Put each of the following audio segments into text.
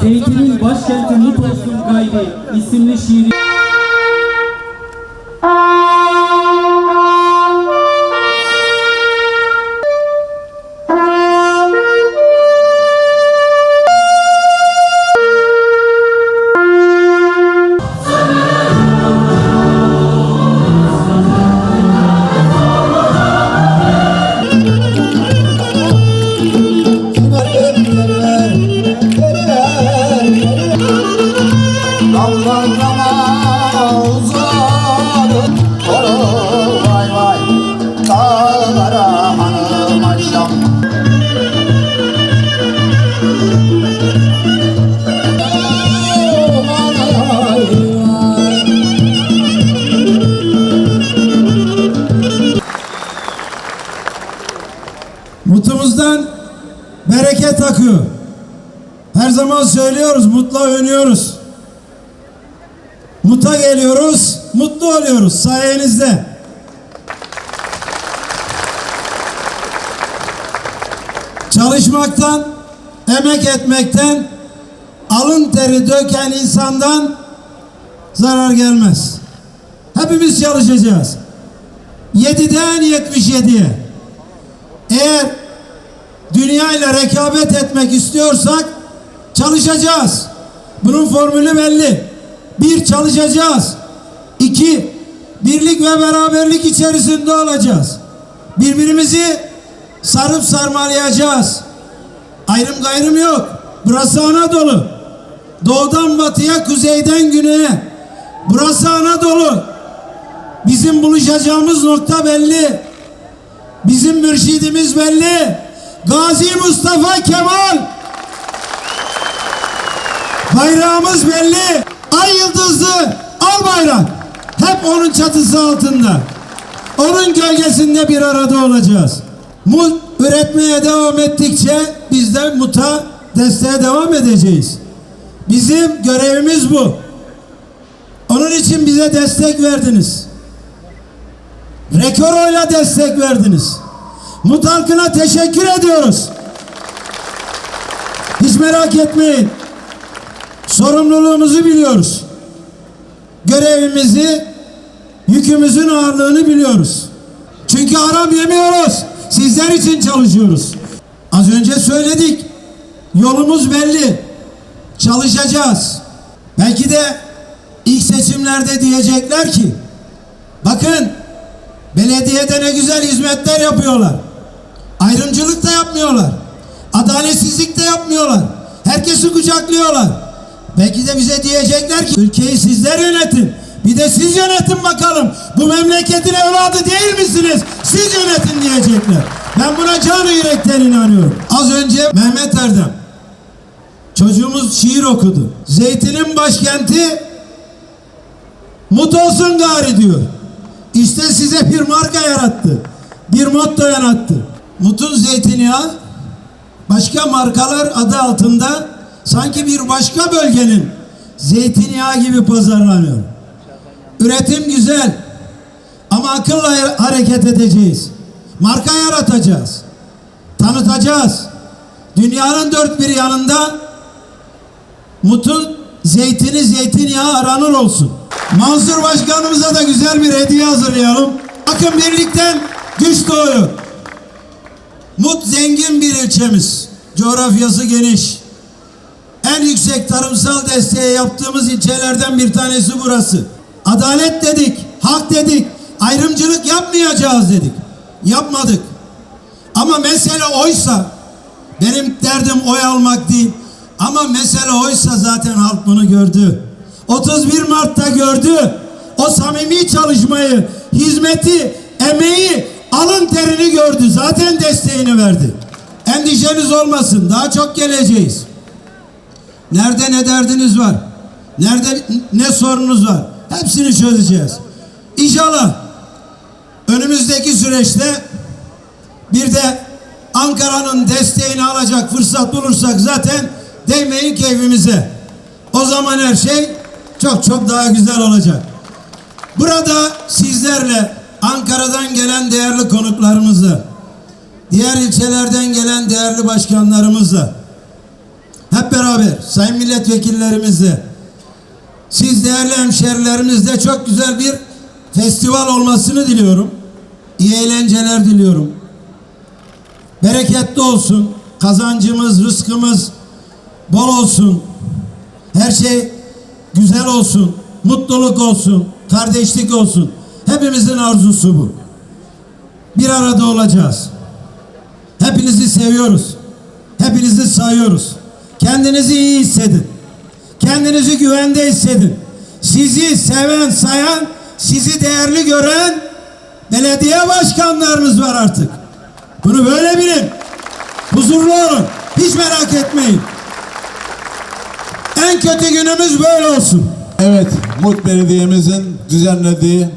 Zeytin'in başkenti Mut olsun isimli şiiri zaman söylüyoruz, mutla övünüyoruz. Muta geliyoruz, mutlu oluyoruz sayenizde. Çalışmaktan, emek etmekten, alın teri döken insandan zarar gelmez. Hepimiz çalışacağız. 7'den 77'ye. Eğer dünya ile rekabet etmek istiyorsak çalışacağız. Bunun formülü belli. Bir çalışacağız. İki birlik ve beraberlik içerisinde olacağız. Birbirimizi sarıp sarmalayacağız. Ayrım gayrım yok. Burası Anadolu. Doğudan batıya, kuzeyden güneye. Burası Anadolu. Bizim buluşacağımız nokta belli. Bizim mürşidimiz belli. Gazi Mustafa Kemal. Bayrağımız belli. Ay yıldızlı al bayrak. Hep onun çatısı altında. Onun gölgesinde bir arada olacağız. Mut üretmeye devam ettikçe biz de muta desteğe devam edeceğiz. Bizim görevimiz bu. Onun için bize destek verdiniz. Rekor oyla destek verdiniz. Mut halkına teşekkür ediyoruz. Hiç merak etmeyin. Sorumluluğumuzu biliyoruz. Görevimizi, yükümüzün ağırlığını biliyoruz. Çünkü aram yemiyoruz. Sizler için çalışıyoruz. Az önce söyledik. Yolumuz belli. Çalışacağız. Belki de ilk seçimlerde diyecekler ki bakın belediyede ne güzel hizmetler yapıyorlar. Ayrımcılık da yapmıyorlar. Adaletsizlik de yapmıyorlar. Herkesi kucaklıyorlar. Belki de bize diyecekler ki ülkeyi sizler yönetin. Bir de siz yönetin bakalım. Bu memleketin evladı değil misiniz? Siz yönetin diyecekler. Ben buna canı yürekten inanıyorum. Az önce Mehmet Erdem çocuğumuz şiir okudu. Zeytinin başkenti Mut olsun gari diyor. İşte size bir marka yarattı. Bir motto yarattı. Mut'un zeytinyağı başka markalar adı altında sanki bir başka bölgenin zeytinyağı gibi pazarlanıyor. Üretim güzel ama akılla hareket edeceğiz. Marka yaratacağız. Tanıtacağız. Dünyanın dört bir yanında Mut'un zeytini zeytinyağı aranır olsun. Mansur Başkanımıza da güzel bir hediye hazırlayalım. Bakın birlikten güç doğuyor. Mut zengin bir ilçemiz. Coğrafyası geniş. En yüksek tarımsal desteği yaptığımız ilçelerden bir tanesi burası. Adalet dedik, hak dedik, ayrımcılık yapmayacağız dedik. Yapmadık. Ama mesele oysa, benim derdim oy almak değil. Ama mesele oysa zaten halk bunu gördü. 31 Mart'ta gördü. O samimi çalışmayı, hizmeti, emeği, alın terini gördü. Zaten desteğini verdi. Endişeniz olmasın. Daha çok geleceğiz. Nerede ne derdiniz var? Nerede ne sorunuz var? Hepsini çözeceğiz. İnşallah önümüzdeki süreçte bir de Ankara'nın desteğini alacak fırsat bulursak zaten değmeyin keyfimize. O zaman her şey çok çok daha güzel olacak. Burada sizlerle Ankara'dan gelen değerli konuklarımızı, diğer ilçelerden gelen değerli başkanlarımızla, hep beraber sayın milletvekillerimizle, siz değerli hemşerilerimizle çok güzel bir festival olmasını diliyorum. İyi eğlenceler diliyorum. Bereketli olsun. Kazancımız, rızkımız bol olsun. Her şey güzel olsun. Mutluluk olsun. Kardeşlik olsun. Hepimizin arzusu bu. Bir arada olacağız. Hepinizi seviyoruz. Hepinizi sayıyoruz. Kendinizi iyi hissedin. Kendinizi güvende hissedin. Sizi seven, sayan, sizi değerli gören belediye başkanlarınız var artık. Bunu böyle bilin. Huzurlu olun. Hiç merak etmeyin. En kötü günümüz böyle olsun. Evet, Mut Belediye'mizin düzenlediği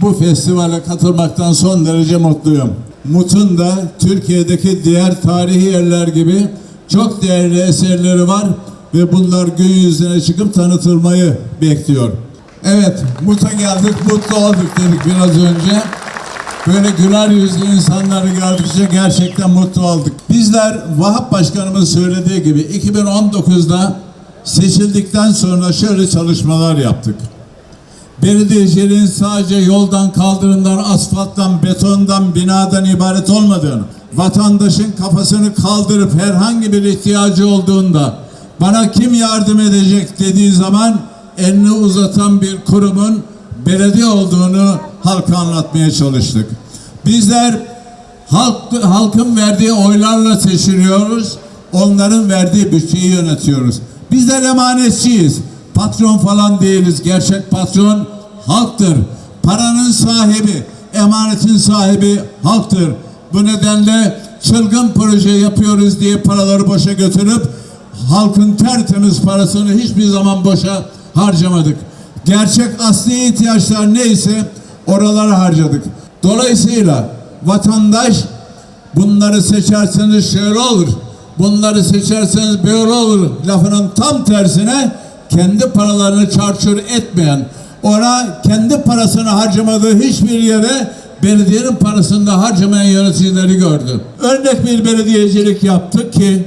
bu festivale katılmaktan son derece mutluyum. Mut'un da Türkiye'deki diğer tarihi yerler gibi çok değerli eserleri var ve bunlar gün yüzüne çıkıp tanıtılmayı bekliyor. Evet, Mut'a geldik, mutlu olduk dedik biraz önce. Böyle güler yüzlü insanları gördükçe gerçekten mutlu olduk. Bizler Vahap Başkanımız söylediği gibi 2019'da seçildikten sonra şöyle çalışmalar yaptık. Belediyeciliğin sadece yoldan, kaldırımdan, asfalttan, betondan, binadan ibaret olmadığını, vatandaşın kafasını kaldırıp herhangi bir ihtiyacı olduğunda bana kim yardım edecek dediği zaman elini uzatan bir kurumun belediye olduğunu halka anlatmaya çalıştık. Bizler halk, halkın verdiği oylarla seçiliyoruz. Onların verdiği bütçeyi yönetiyoruz. Bizler emanetçiyiz. Patron falan değiliz. Gerçek patron halktır. Paranın sahibi, emanetin sahibi halktır. Bu nedenle çılgın proje yapıyoruz diye paraları boşa götürüp halkın tertemiz parasını hiçbir zaman boşa harcamadık. Gerçek asli ihtiyaçlar neyse oralara harcadık. Dolayısıyla vatandaş bunları seçerseniz şöyle olur, bunları seçerseniz böyle olur lafının tam tersine kendi paralarını çarçur etmeyen, ona kendi parasını harcamadığı hiçbir yere belediyenin parasını da harcamayan yöneticileri gördü. Örnek bir belediyecilik yaptık ki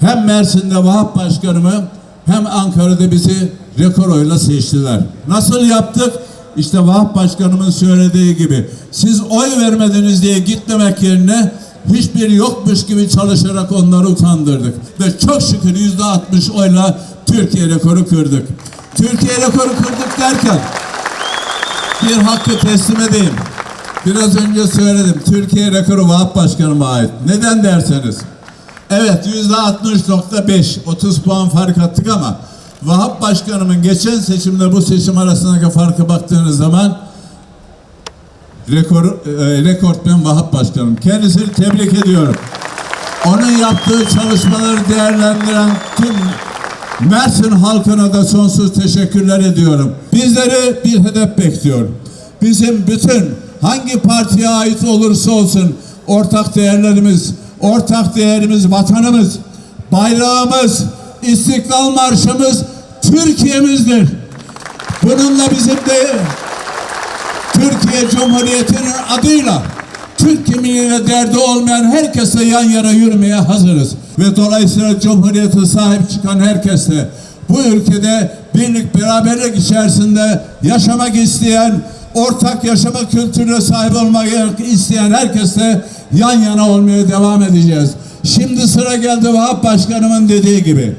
hem Mersin'de Vahap Başkanımı hem Ankara'da bizi rekor oyla seçtiler. Nasıl yaptık? İşte Vahap Başkanımın söylediği gibi siz oy vermediniz diye gitmemek yerine hiçbir yokmuş gibi çalışarak onları utandırdık. Ve çok şükür yüzde 60 oyla Türkiye rekoru kırdık. Türkiye rekoru kırdık derken bir hakkı teslim edeyim. Biraz önce söyledim. Türkiye rekoru Vahap Başkanıma ait. Neden derseniz. Evet yüzde 60.5 30 puan fark attık ama Vahap Başkanımın geçen seçimle bu seçim arasındaki farkı baktığınız zaman rekor, e, rekortmen Vahap Başkanım. Kendisini tebrik ediyorum. Onun yaptığı çalışmaları değerlendiren tüm Mersin halkına da sonsuz teşekkürler ediyorum. Bizleri bir hedef bekliyor. Bizim bütün hangi partiye ait olursa olsun ortak değerlerimiz, ortak değerimiz vatanımız, bayrağımız, İstiklal Marşımız Türkiye'mizdir. Bununla bizim de Türkiye Cumhuriyeti'nin adıyla Türk kimliğine derdi olmayan herkese yan yana yürümeye hazırız. Ve dolayısıyla Cumhuriyete sahip çıkan herkese bu ülkede birlik beraberlik içerisinde yaşamak isteyen, ortak yaşama kültürüne sahip olmak isteyen herkesle yan yana olmaya devam edeceğiz. Şimdi sıra geldi Vahap Başkanımın dediği gibi.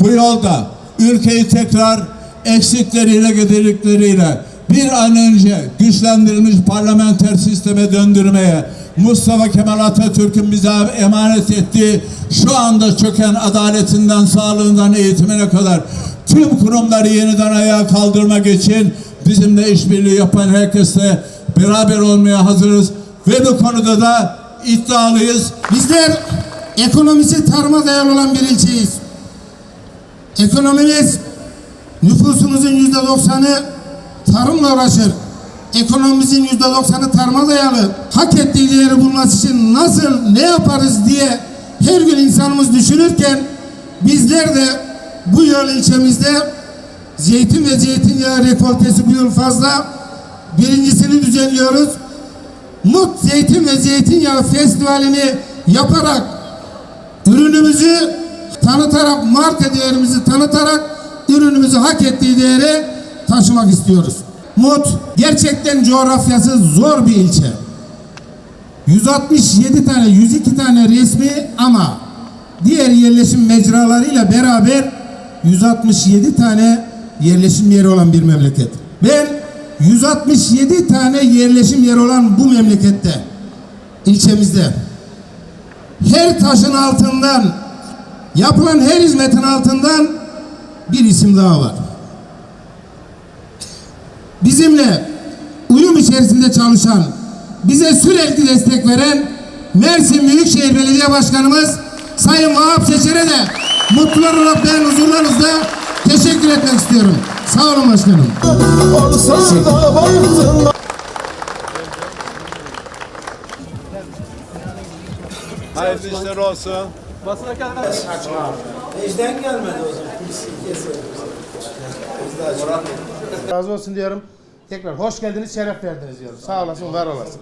Bu yolda ülkeyi tekrar eksikleriyle gedirikleriyle bir an önce güçlendirilmiş parlamenter sisteme döndürmeye Mustafa Kemal Atatürk'ün bize emanet ettiği şu anda çöken adaletinden, sağlığından, eğitimine kadar tüm kurumları yeniden ayağa kaldırmak için bizimle işbirliği yapan herkesle beraber olmaya hazırız ve bu konuda da iddialıyız. Bizler ekonomisi tarıma dayalı olan bir ilçeyiz. Ekonomimiz nüfusumuzun yüzde doksanı tarımla uğraşır. Ekonomimizin yüzde doksanı tarıma dayalı. Hak ettiği değeri bulması için nasıl, ne yaparız diye her gün insanımız düşünürken bizler de bu yıl ilçemizde Zeytin ve zeytinyağı rekoltesi bu yıl fazla. Birincisini düzenliyoruz. Mut Zeytin ve Zeytinyağı Festivali'ni yaparak ürünümüzü tanıtarak, marka değerimizi tanıtarak ürünümüzü hak ettiği değere taşımak istiyoruz. Mut gerçekten coğrafyası zor bir ilçe. 167 tane, 102 tane resmi ama diğer yerleşim mecralarıyla beraber 167 tane yerleşim yeri olan bir memleket. Ben 167 tane yerleşim yeri olan bu memlekette, ilçemizde her taşın altından, yapılan her hizmetin altından bir isim daha var. Bizimle uyum içerisinde çalışan, bize sürekli destek veren Mersin Büyükşehir Belediye Başkanımız Sayın Vahap Seçer'e de mutlular olarak ben huzurlarınızda teşekkür etmek istiyorum. Sağ olun başkanım. Hayırlı işler olsun. Razı olsun diyorum. Tekrar hoş geldiniz, şeref verdiniz diyorum. Sağ olasın, var olasın.